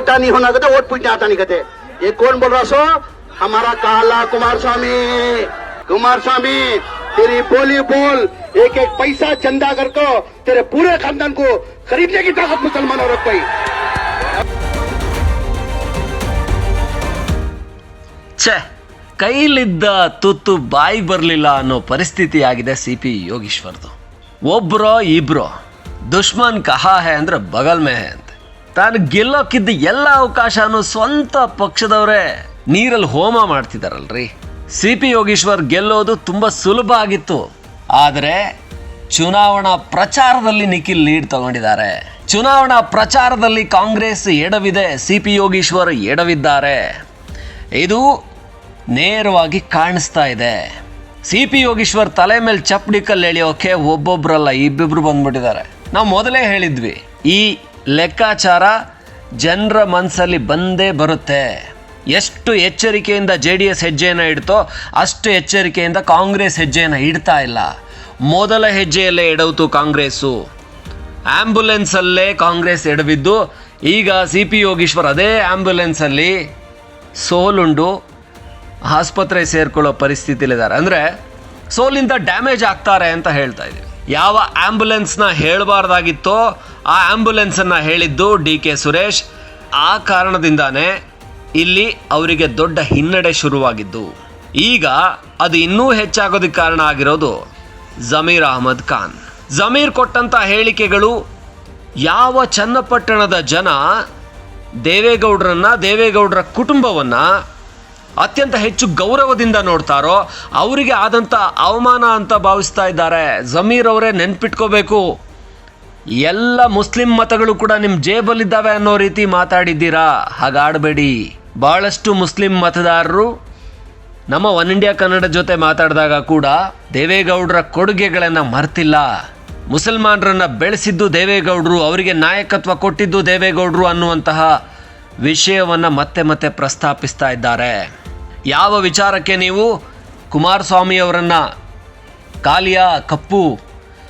वोटा नहीं होना कहते वोट पूछने आता नहीं कहते ये कौन बोल रहा सो हमारा काला कुमार स्वामी कुमार स्वामी तेरी बोली बोल एक एक पैसा चंदा कर को तेरे पूरे खानदान को खरीदने की ताकत मुसलमानों रख पाई ಛೆ ಕೈಲಿದ್ದ ತುತ್ತು ಬಾಯಿ ಬರಲಿಲ್ಲ ಅನ್ನೋ ಪರಿಸ್ಥಿತಿ ಆಗಿದೆ ಸಿ ಪಿ ಯೋಗೀಶ್ವರ್ದು ಒಬ್ರೋ ಇಬ್ರೋ ದುಶ್ಮನ್ ಕಹಾ ಹೇ ಅಂದ್ರೆ ಬಗಲ್ ಮೇ ಹೇ ಅಂತ ತಾನು ಗೆಲ್ಲೋಕ್ಕಿದ್ದ ಎಲ್ಲ ಅವಕಾಶನೂ ಸ್ವಂತ ಪಕ್ಷದವರೇ. ನೀರಲ್ಲಿ ಹೋಮ ಮಾಡ್ತಿದ್ದಾರಲ್ರಿ ಸಿ ಪಿ ಯೋಗೀಶ್ವರ್ ಗೆಲ್ಲೋದು ತುಂಬ ಸುಲಭ ಆಗಿತ್ತು. ಆದರೆ ಚುನಾವಣಾ ಪ್ರಚಾರದಲ್ಲಿ ನಿಖಿಲ್ ಲೀಡ್ ತಗೊಂಡಿದ್ದಾರೆ. ಚುನಾವಣಾ ಪ್ರಚಾರದಲ್ಲಿ ಕಾಂಗ್ರೆಸ್ ಎಡವಿದೆ, ಸಿ ಪಿ ಯೋಗೀಶ್ವರ್ ಎಡವಿದ್ದಾರೆ. ಇದು ನೇರವಾಗಿ ಕಾಣಿಸ್ತಾ ಇದೆ. ಸಿ ಪಿ ಯೋಗೀಶ್ವರ್ ತಲೆ ಮೇಲೆ ಚಪ್ಪಡಿ ಕಲ್ಲು ಎಳೆಯೋಕೆ ಒಬ್ಬೊಬ್ರಲ್ಲ ಇಬ್ಬಿಬ್ರು ಬಂದ್ಬಿಟ್ಟಿದ್ದಾರೆ. ನಾವು ಮೊದಲೇ ಹೇಳಿದ್ವಿ, ಈ ಲೆಕ್ಕಾಚಾರ ಜನರ ಮನಸ್ಸಲ್ಲಿ ಬಂದೇ ಬರುತ್ತೆ. ಎಷ್ಟು ಎಚ್ಚರಿಕೆಯಿಂದ ಜೆ ಡಿ ಎಸ್ ಹೆಜ್ಜೆಯನ್ನು ಇಡ್ತೋ ಅಷ್ಟು ಎಚ್ಚರಿಕೆಯಿಂದ ಕಾಂಗ್ರೆಸ್ ಹೆಜ್ಜೆಯನ್ನು ಇಡ್ತಾ ಇಲ್ಲ. ಮೊದಲ ಹೆಜ್ಜೆಯಲ್ಲೇ ಎಡವಿತು ಕಾಂಗ್ರೆಸ್ಸು. ಆ್ಯಂಬುಲೆನ್ಸಲ್ಲೇ ಕಾಂಗ್ರೆಸ್ ಎಡವಿದ್ದು, ಈಗ ಸಿ ಪಿ ಯೋಗೀಶ್ವರ್ ಅದೇ ಆ್ಯಂಬುಲೆನ್ಸಲ್ಲಿ ಸೋಲುಂಡು ಆಸ್ಪತ್ರೆ ಸೇರ್ಕೊಳ್ಳೋ ಪರಿಸ್ಥಿತಿಲಿದ್ದಾರೆ. ಅಂದರೆ ಸೋಲಿಂದ ಡ್ಯಾಮೇಜ್ ಆಗ್ತಾರೆ ಅಂತ ಹೇಳ್ತಾ ಇದ್ದೀವಿ ಯಾವ ಆ್ಯಂಬುಲೆನ್ಸ್ನ ಹೇಳಬಾರ್ದಾಗಿತ್ತೋ ಆ ಆ್ಯಂಬುಲೆನ್ಸನ್ನು ಹೇಳಿದ್ದು ಡಿ ಕೆ ಸುರೇಶ್. ಆ ಕಾರಣದಿಂದಾನೇ ಇಲ್ಲಿ ಅವರಿಗೆ ದೊಡ್ಡ ಹಿನ್ನಡೆ ಶುರುವಾಗಿದ್ದು. ಈಗ ಅದು ಇನ್ನೂ ಹೆಚ್ಚಾಗೋದಕ್ಕೆ ಕಾರಣ ಆಗಿರೋದು ಜಮೀರ್ ಅಹಮದ್ ಖಾನ್. ಜಮೀರ್ ಕೊಟ್ಟಂಥ ಹೇಳಿಕೆಗಳು ಯಾವ ಚನ್ನಪಟ್ಟಣದ ಜನ ದೇವೇಗೌಡರನ್ನ, ದೇವೇಗೌಡರ ಕುಟುಂಬವನ್ನ ಅತ್ಯಂತ ಹೆಚ್ಚು ಗೌರವದಿಂದ ನೋಡ್ತಾರೋ, ಅವರಿಗೆ ಆದಂಥ ಅವಮಾನ ಅಂತ ಭಾವಿಸ್ತಾ ಇದ್ದಾರೆ. ಜಮೀರ್ ಅವರೇ ನೆನ್ಪಿಟ್ಕೋಬೇಕು. ಎಲ್ಲ ಮುಸ್ಲಿಂ ಮತಗಳು ಕೂಡ ನಿಮ್ಮ ಜೇಬಲ್ಲಿದ್ದಾವೆ ಅನ್ನೋ ರೀತಿ ಮಾತಾಡಿದ್ದೀರಾ? ಹಾಗಾಡಬೇಡಿ. ಬಹಳಷ್ಟು ಮುಸ್ಲಿಂ ಮತದಾರರು ನಮ್ಮ ಒನ್ ಇಂಡಿಯಾ ಕನ್ನಡ ಜೊತೆ ಮಾತಾಡಿದಾಗ ಕೂಡ ದೇವೇಗೌಡರ ಕೊಡುಗೆಗಳನ್ನು ಮರ್ತಿಲ್ಲ. ಮುಸಲ್ಮಾನರನ್ನ ಬೆಳೆಸಿದ್ದು ದೇವೇಗೌಡರು, ಅವರಿಗೆ ನಾಯಕತ್ವ ಕೊಟ್ಟಿದ್ದು ದೇವೇಗೌಡರು ಅನ್ನುವಂತಹ ವಿಷಯವನ್ನು ಮತ್ತೆ ಮತ್ತೆ ಪ್ರಸ್ತಾಪಿಸ್ತಾ ಇದ್ದಾರೆ. ಯಾವ ವಿಚಾರಕ್ಕೆ ನೀವು ಕುಮಾರಸ್ವಾಮಿ ಅವರನ್ನ ಕಾಲಿಯ ಕಪ್ಪು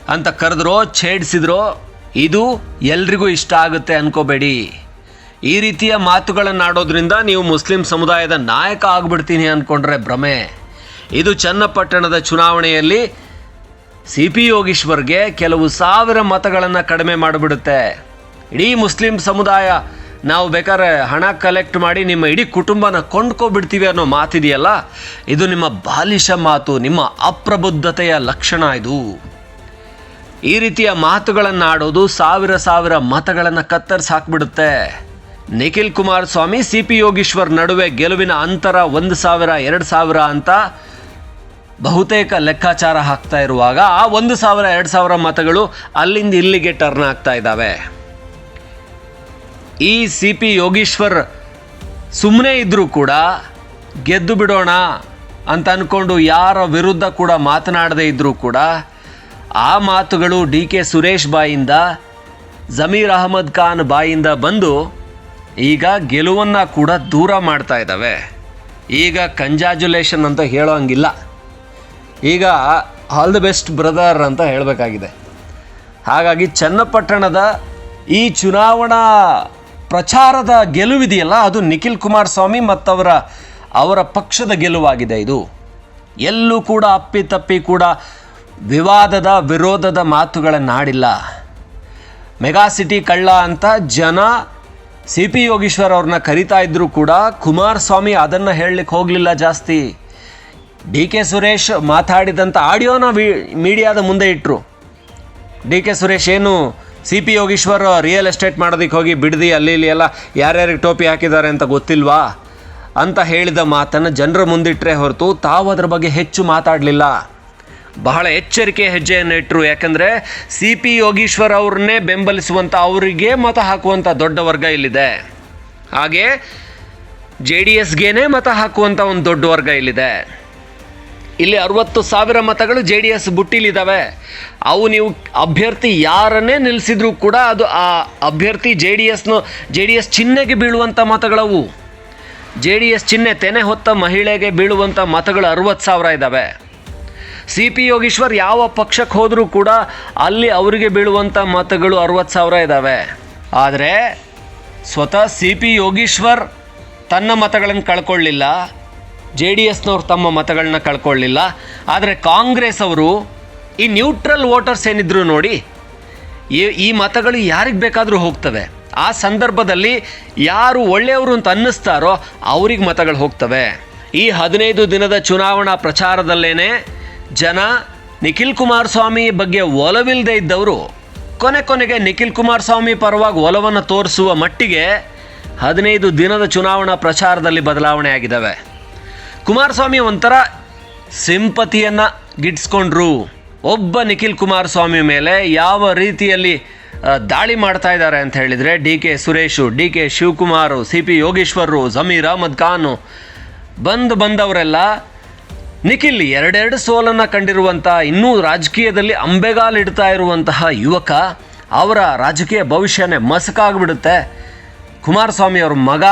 ಅಂತ ಕರೆದ್ರೋ, ಛೇಡಿಸಿದ್ರೋ ಇದು ಎಲ್ರಿಗೂ ಇಷ್ಟ ಆಗುತ್ತೆ ಅನ್ಕೋಬೇಡಿ. ಈ ರೀತಿಯ ಮಾತುಗಳನ್ನು ಆಡೋದ್ರಿಂದ ನೀವು ಮುಸ್ಲಿಂ ಸಮುದಾಯದ ನಾಯಕ ಆಗ್ಬಿಡ್ತೀನಿ ಅಂದ್ಕೊಂಡ್ರೆ ಭ್ರಮೆ. ಇದು ಚನ್ನಪಟ್ಟಣದ ಚುನಾವಣೆಯಲ್ಲಿ ಸಿ ಪಿ ಯೋಗೀಶ್ವರ್ಗೆ ಕೆಲವು ಸಾವಿರ ಮತಗಳನ್ನು ಕಡಿಮೆ ಮಾಡಿಬಿಡುತ್ತೆ. ಇಡೀ ಮುಸ್ಲಿಂ ಸಮುದಾಯ, ನಾವು ಬೇಕಾದ್ರೆ ಹಣ ಕಲೆಕ್ಟ್ ಮಾಡಿ ನಿಮ್ಮ ಇಡೀ ಕುಟುಂಬನ ಕೊಂಡ್ಕೊಬಿಡ್ತೀವಿ ಅನ್ನೋ ಮಾತಿದೆಯಲ್ಲ? ಇದು ನಿಮ್ಮ ಬಾಲಿಶ ಮಾತು, ನಿಮ್ಮ ಅಪ್ರಬುದ್ಧತೆಯ ಲಕ್ಷಣ ಇದು. ಈ ರೀತಿಯ ಮಾತುಗಳನ್ನು ಆಡೋದು ಸಾವಿರ ಸಾವಿರ ಮತಗಳನ್ನು ಕತ್ತರಿಸಿ ಹಾಕ್ಬಿಡುತ್ತೆ. ನಿಖಿಲ್ ಕುಮಾರಸ್ವಾಮಿ ಸಿ ಪಿ ಯೋಗೀಶ್ವರ್ ನಡುವೆ ಗೆಲುವಿನ ಅಂತರ ಒಂದು ಸಾವಿರ, ಎರಡು ಸಾವಿರ ಅಂತ ಬಹುತೇಕ ಲೆಕ್ಕಾಚಾರ ಹಾಕ್ತಾ ಇರುವಾಗ ಆ ಒಂದು ಸಾವಿರ, ಎರಡು ಸಾವಿರ ಮತಗಳು ಅಲ್ಲಿಂದ ಇಲ್ಲಿಗೆ ಟರ್ನ್ ಆಗ್ತಾ ಇದ್ದಾವೆ. ಈ ಸಿ ಪಿ ಯೋಗೀಶ್ವರ್ ಸುಮ್ಮನೆ ಇದ್ದರೂ ಕೂಡ ಗೆದ್ದು ಬಿಡೋಣ ಅಂತ ಅಂದ್ಕೊಂಡು ಯಾರ ವಿರುದ್ಧ ಕೂಡ ಮಾತನಾಡದೇ ಇದ್ದರೂ ಕೂಡ ಆ ಮಾತುಗಳು ಡಿ ಕೆ ಸುರೇಶ್ ಬಾಯಿಂದ, ಜಮೀರ್ ಅಹಮದ್ ಖಾನ್ ಬಾಯಿಂದ ಬಂದು ಈಗ ಗೆಲುವನ್ನು ಕೂಡ ದೂರ ಮಾಡ್ತಾ ಇದ್ದಾವೆ. ಈಗ ಕಂಜಾಜುಲೇಷನ್ ಅಂತ ಹೇಳೋ ಹಂಗಿಲ್ಲ. ಈಗ ಆಲ್ ದಿ ಬೆಸ್ಟ್ ಬ್ರದರ್ ಅಂತ ಹೇಳಬೇಕಾಗಿದೆ. ಹಾಗಾಗಿ ಚನ್ನಪಟ್ಟಣದ ಈ ಚುನಾವಣಾ ಪ್ರಚಾರದ ಗೆಲುವಿದೆಯಲ್ಲ, ಅದು ನಿಖಿಲ್ ಕುಮಾರಸ್ವಾಮಿ ಮತ್ತವರ ಅವರ ಪಕ್ಷದ ಗೆಲುವಾಗಿದೆ ಇದು. ಎಲ್ಲೂ ಕೂಡ ಅಪ್ಪಿತಪ್ಪಿ ಕೂಡ ವಿವಾದದ ವಿರೋಧದ ಮಾತುಗಳನ್ನಾಡಿಲ್ಲ. ಮೆಗಾ ಸಿಟಿ ಕಳ್ಳ ಅಂತ ಜನ ಸಿ ಪಿ ಯೋಗೀಶ್ವರ್ ಅವ್ರನ್ನ ಕರಿತಾ ಇದ್ರು ಕೂಡ ಕುಮಾರಸ್ವಾಮಿ ಅದನ್ನು ಹೇಳಲಿಕ್ಕೆ ಹೋಗಲಿಲ್ಲ ಜಾಸ್ತಿ. ಡಿ ಕೆ ಸುರೇಶ್ ಮಾತಾಡಿದಂಥ ಆಡಿಯೋನ ಮೀಡಿಯಾದ ಮುಂದೆ ಇಟ್ಟರು ಡಿ ಕೆ ಸುರೇಶ್ ಏನು C P Yogeeshwar real estate ಮಾಡೋದಕ್ಕೆ ಹೋಗಿ ಬಿಡದಿ, ಅಲ್ಲಿ ಇಲ್ಲಿ ಎಲ್ಲ ಯಾರ್ಯಾರಿಗೆ ಟೋಪಿ ಹಾಕಿದ್ದಾರೆ ಅಂತ ಗೊತ್ತಿಲ್ವಾ? ಅಂತ ಹೇಳಿದ ಮಾತನ್ನು ಜನರ ಮುಂದಿಟ್ಟರೆ ಹೊರತು ತಾವು ಅದರ ಬಗ್ಗೆ ಹೆಚ್ಚು ಮಾತಾಡಲಿಲ್ಲ. ಬಹಳ ಎಚ್ಚರಿಕೆ ಹೆಜ್ಜೆಯನ್ನು ಇಟ್ಟರು ಯಾಕಂದರೆ ಸಿ ಪಿ ಯೋಗೀಶ್ವರ್ ಅವ್ರನ್ನೇ ಬೆಂಬಲಿಸುವಂಥ ಅವರಿಗೆ ಮತ ಹಾಕುವಂಥ ದೊಡ್ಡ ವರ್ಗ ಇಲ್ಲಿದೆ. ಹಾಗೆ ಜೆ ಡಿ ಎಸ್ಗೇನೆ ಮತ ಹಾಕುವಂಥ ಒಂದು ದೊಡ್ಡ ವರ್ಗ ಇಲ್ಲಿದೆ. ಇಲ್ಲಿ ಅರವತ್ತು ಸಾವಿರ ಮತಗಳು ಜೆ ಡಿ ಎಸ್ ಬುಟ್ಟಿಲಿದ್ದಾವೆ ಅವು ನೀವು ಅಭ್ಯರ್ಥಿ ಯಾರನ್ನೇ ನಿಲ್ಲಿಸಿದ್ರೂ ಕೂಡ ಅದು ಆ ಅಭ್ಯರ್ಥಿ ಜೆ ಡಿ ಎಸ್ನು, ಜೆ ಡಿ ಎಸ್ ಚಿಹ್ನೆಗೆ ಬೀಳುವಂಥ ಮತಗಳವು. ಜೆ ಡಿ ಎಸ್ ಚಿಹ್ನೆ ತೆನೆ ಹೊತ್ತ ಮಹಿಳೆಗೆ ಬೀಳುವಂಥ ಮತಗಳು ಅರುವತ್ತು ಸಾವಿರ ಇದ್ದಾವೆ ಸಿ ಪಿ ಯೋಗೀಶ್ವರ್ ಯಾವ ಪಕ್ಷಕ್ಕೆ ಹೋದರೂ ಕೂಡ ಅಲ್ಲಿ ಅವರಿಗೆ ಬೀಳುವಂಥ ಮತಗಳು ಅರವತ್ತು ಸಾವಿರ ಇದ್ದಾವೆ ಆದರೆ ಸ್ವತಃ ಸಿ ಪಿ ಯೋಗೀಶ್ವರ್ ತನ್ನ ಮತಗಳನ್ನು ಕಳ್ಕೊಳ್ಳಿಲ್ಲ, ಜೆ ಡಿ ಎಸ್ನವ್ರು ತಮ್ಮ ಮತಗಳನ್ನ ಕಳ್ಕೊಳ್ಳಿಲ್ಲ, ಆದರೆ ಕಾಂಗ್ರೆಸ್ ಅವರು ಈ ನ್ಯೂಟ್ರಲ್ ವೋಟರ್ಸ್ ಏನಿದ್ರು ನೋಡಿ ಈ ಮತಗಳು ಯಾರಿಗೆ ಬೇಕಾದರೂ ಹೋಗ್ತವೆ. ಆ ಸಂದರ್ಭದಲ್ಲಿ ಯಾರು ಒಳ್ಳೆಯವರು ಅಂತ ಅನ್ನಿಸ್ತಾರೋ ಅವ್ರಿಗೆ ಮತಗಳು ಹೋಗ್ತವೆ. ಈ ಹದಿನೈದು ದಿನದ ಚುನಾವಣಾ ಪ್ರಚಾರದಲ್ಲೇನೆ ಜನ ನಿಖಿಲ್ ಕುಮಾರಸ್ವಾಮಿ ಬಗ್ಗೆ ಒಲವಿಲ್ಲದೆ ಇದ್ದವರು ಕೊನೆ ಕೊನೆಗೆ ನಿಖಿಲ್ ಕುಮಾರಸ್ವಾಮಿ ಪರವಾಗಿ ಒಲವನ್ನು ತೋರಿಸುವ ಮಟ್ಟಿಗೆ ಹದಿನೈದು ದಿನದ ಚುನಾವಣಾ ಪ್ರಚಾರದಲ್ಲಿ ಬದಲಾವಣೆ ಆಗಿದ್ದಾವೆ. ಕುಮಾರಸ್ವಾಮಿ ಒಂಥರ ಸಿಂಪತಿಯನ್ನು ಗಿಟ್ಸ್ಕೊಂಡ್ರು ಒಬ್ಬ ನಿಖಿಲ್ ಕುಮಾರಸ್ವಾಮಿ ಮೇಲೆ ಯಾವ ರೀತಿಯಲ್ಲಿ ದಾಳಿ ಮಾಡ್ತಾ ಇದ್ದಾರೆ ಅಂತ ಹೇಳಿದರೆ, D K Suresh, D K Shivakumar, C P ಯೋಗೇಶ್ವರರು, Zameer Ahmed Khan, ಬಂದು ಬಂದವರೆಲ್ಲ ನಿಖಿಲ್ ಎರಡೆರಡು ಸೋಲನ್ನು ಕಂಡಿರುವಂತಹ ಇನ್ನೂ ರಾಜಕೀಯದಲ್ಲಿ ಅಂಬೆಗಾಲಿಡ್ತಾ ಇರುವಂತಹ ಯುವಕ ಅವರ ರಾಜಕೀಯ ಭವಿಷ್ಯನೇ ಮಸಕಾಗ್ಬಿಡುತ್ತೆ. ಕುಮಾರಸ್ವಾಮಿ ಅವ್ರ ಮಗ,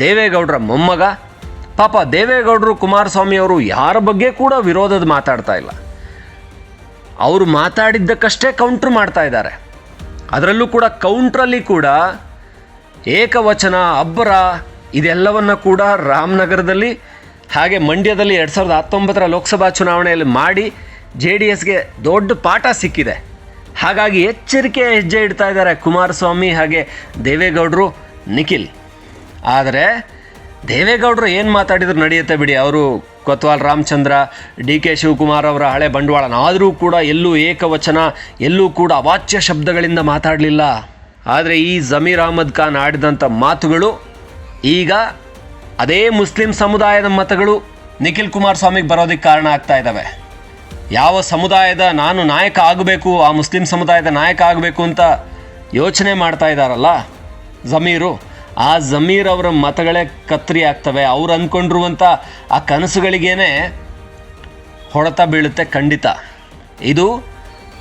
ದೇವೇಗೌಡರ ಮೊಮ್ಮಗ, ಪಾಪ ದೇವೇಗೌಡರು ಕುಮಾರಸ್ವಾಮಿ ಅವರು ಯಾರ ಬಗ್ಗೆ ಕೂಡ ವಿರೋಧದ ಮಾತಾಡ್ತಾ ಇಲ್ಲ. ಅವರು ಮಾತಾಡಿದ್ದಕ್ಕಷ್ಟೇ ಕೌಂಟ್ರ್ ಮಾಡ್ತಾ ಇದ್ದಾರೆ. ಅದರಲ್ಲೂ ಕೂಡ ಕೌಂಟ್ರಲ್ಲಿ ಕೂಡ ಏಕವಚನ, ಅಬ್ಬರ, ಇದೆಲ್ಲವನ್ನು ಕೂಡ ರಾಮನಗರದಲ್ಲಿ ಹಾಗೆ ಮಂಡ್ಯದಲ್ಲಿ ಎರಡು ಸಾವಿರದ ಹತ್ತೊಂಬತ್ತರ ಲೋಕಸಭಾ ಚುನಾವಣೆಯಲ್ಲಿ ಮಾಡಿ ಜೆ ಡಿ ಎಸ್ಗೆ ದೊಡ್ಡ ಪಾಠ ಸಿಕ್ಕಿದೆ. ಹಾಗಾಗಿ ಎಚ್ಚರಿಕೆ ಹೆಜ್ಜೆ ಇಡ್ತಾ ಇದ್ದಾರೆ ಕುಮಾರಸ್ವಾಮಿ ಹಾಗೆ ದೇವೇಗೌಡರು ನಿಖಿಲ್. ಆದರೆ ದೇವೇಗೌಡರು ಏನು ಮಾತಾಡಿದ್ರು ನಡೆಯುತ್ತೆ ಬಿಡಿ. ಅವರು ಕೊತ್ವಾಲ್ ರಾಮಚಂದ್ರ, ಡಿ ಕೆ ಶಿವಕುಮಾರ್ ಅವರ ಹಳೆ ಬಂಡವಾಳನ ಆದರೂ ಕೂಡ ಎಲ್ಲೂ ಏಕವಚನ, ಎಲ್ಲೂ ಕೂಡ ಅವಾಚ್ಯ ಶಬ್ದಗಳಿಂದ ಮಾತಾಡಲಿಲ್ಲ. ಆದರೆ ಈ ಜಮೀರ್ ಅಹಮದ್ ಖಾನ್ ಆಡಿದಂಥ ಮಾತುಗಳು ಈಗ ಅದೇ ಮುಸ್ಲಿಂ ಸಮುದಾಯದ ಮತಗಳು ನಿಖಿಲ್ ಕುಮಾರಸ್ವಾಮಿಗೆ ಬರೋದಕ್ಕೆ ಕಾರಣ ಆಗ್ತಾ ಇದ್ದಾವೆ ಯಾವ ಸಮುದಾಯದ ನಾನು ನಾಯಕ ಆಗಬೇಕು, ಆ ಮುಸ್ಲಿಂ ಸಮುದಾಯದ ನಾಯಕ ಆಗಬೇಕು ಅಂತ ಯೋಚನೆ ಮಾಡ್ತಾ ಇದ್ದಾರಲ್ಲ ಜಮೀರು, ಆ ಜಮೀರ್ ಅವರ ಮತಗಳೇ ಕತ್ರಿ ಆಗ್ತವೆ. ಅವ್ರು ಅಂದ್ಕೊಂಡಿರುವಂಥ ಆ ಕನಸುಗಳಿಗೇನೆ ಹೊಡೆತ ಬೀಳುತ್ತೆ ಖಂಡಿತ. ಇದು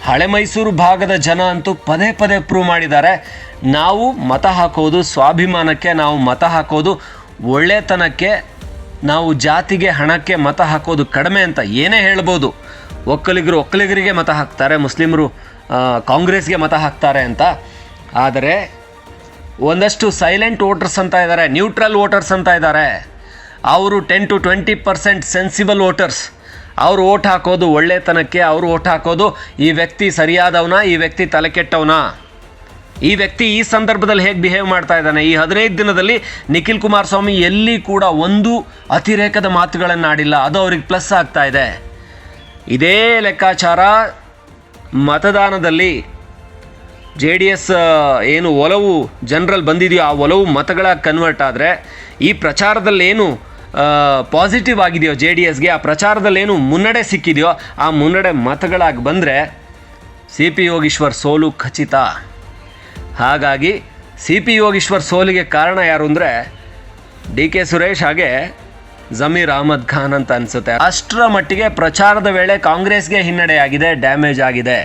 ಹಳೆ ಮೈಸೂರು ಭಾಗದ ಜನ ಅಂತೂ ಪದೇ ಪದೇ ಪ್ರೂವ್ ಮಾಡಿದ್ದಾರೆ. ನಾವು ಮತ ಹಾಕೋದು, ಸ್ವಾಭಿಮಾನಕ್ಕೆ ನಾವು ಮತ ಹಾಕೋದು ಒಳ್ಳೆತನಕ್ಕೆ ನಾವು ಜಾತಿಗೆ ಹಣಕ್ಕೆ ಮತ ಹಾಕೋದು ಕಡಿಮೆ ಅಂತ ಏನೇ ಹೇಳ್ಬೋದು. ಒಕ್ಕಲಿಗರು ಒಕ್ಕಲಿಗರಿಗೆ ಮತ ಹಾಕ್ತಾರೆ, ಮುಸ್ಲಿಮರು ಕಾಂಗ್ರೆಸ್ಗೆ ಮತ ಹಾಕ್ತಾರೆ ಅಂತ. ಆದರೆ ಒಂದಷ್ಟು ಸೈಲೆಂಟ್ ವೋಟರ್ಸ್ ಅಂತ ಇದ್ದಾರೆ, ನ್ಯೂಟ್ರಲ್ ವೋಟರ್ಸ್ ಅಂತ ಇದ್ದಾರೆ. ಅವರು ten to twenty percent sensible voters. ಅವರು ಓಟ್ ಹಾಕೋದು ಒಳ್ಳೆತನಕ್ಕೆ, ಅವರು ಓಟ್ ಹಾಕೋದು ಈ ವ್ಯಕ್ತಿ ಸರಿಯಾದವನ, ಈ ವ್ಯಕ್ತಿ ತಲೆ ಕೆಟ್ಟವನ? ಈ ವ್ಯಕ್ತಿ ಈ ಸಂದರ್ಭದಲ್ಲಿ ಹೇಗೆ ಬಿಹೇವ್ ಮಾಡ್ತಾ ಇದ್ದಾನೆ? ಈ ಹದಿನೈದು ದಿನದಲ್ಲಿ ನಿಖಿಲ್ ಕುಮಾರಸ್ವಾಮಿ ಎಲ್ಲಿ ಕೂಡ ಒಂದು ಅತಿರೇಕದ ಮಾತುಗಳನ್ನು ಆಡಿಲ್ಲ ಅದು ಅವ್ರಿಗೆ ಪ್ಲಸ್ ಆಗ್ತಾ ಇದೆ. ಇದೇ ಲೆಕ್ಕಾಚಾರ ಮತದಾನದಲ್ಲಿ. ಜೆ ಡಿ ಎಸ್ ಏನು ಒಲವು ಜನರಲ್ಲಿ ಬಂದಿದೆಯೋ ಆ ಒಲವು ಮತಗಳ ಕನ್ವರ್ಟ್ ಆದರೆ ಈ ಪ್ರಚಾರದಲ್ಲಿ ಏನು ಪಾಸಿಟಿವ್ ಆಗಿದೆಯೋ ಜೆ ಡಿ ಎಸ್ಗೆ, ಆ ಪ್ರಚಾರದಲ್ಲಿ ಏನು ಮುನ್ನಡೆ ಸಿಕ್ಕಿದೆಯೋ ಆ ಮುನ್ನಡೆ ಮತಗಳಾಗಿ ಬಂದರೆ ಸಿ ಪಿ ಯೋಗೀಶ್ವರ್ ಸೋಲು ಖಚಿತ. ಹಾಗಾಗಿ ಸಿ ಪಿ ಯೋಗೀಶ್ವರ್ ಸೋಲಿಗೆ ಕಾರಣ ಯಾರು ಅಂದರೆ ಡಿ ಕೆ ಸುರೇಶ್ ಹಾಗೆ ಜಮೀರ್ ಅಹಮದ್ ಖಾನ್ ಅಂತ ಅನಿಸುತ್ತೆ. ಅಷ್ಟರ ಮಟ್ಟಿಗೆ ಪ್ರಚಾರದ ವೇಳೆ ಕಾಂಗ್ರೆಸ್ಗೆ ಹಿನ್ನಡೆಯಾಗಿದೆ, ಡ್ಯಾಮೇಜ್ ಆಗಿದೆ.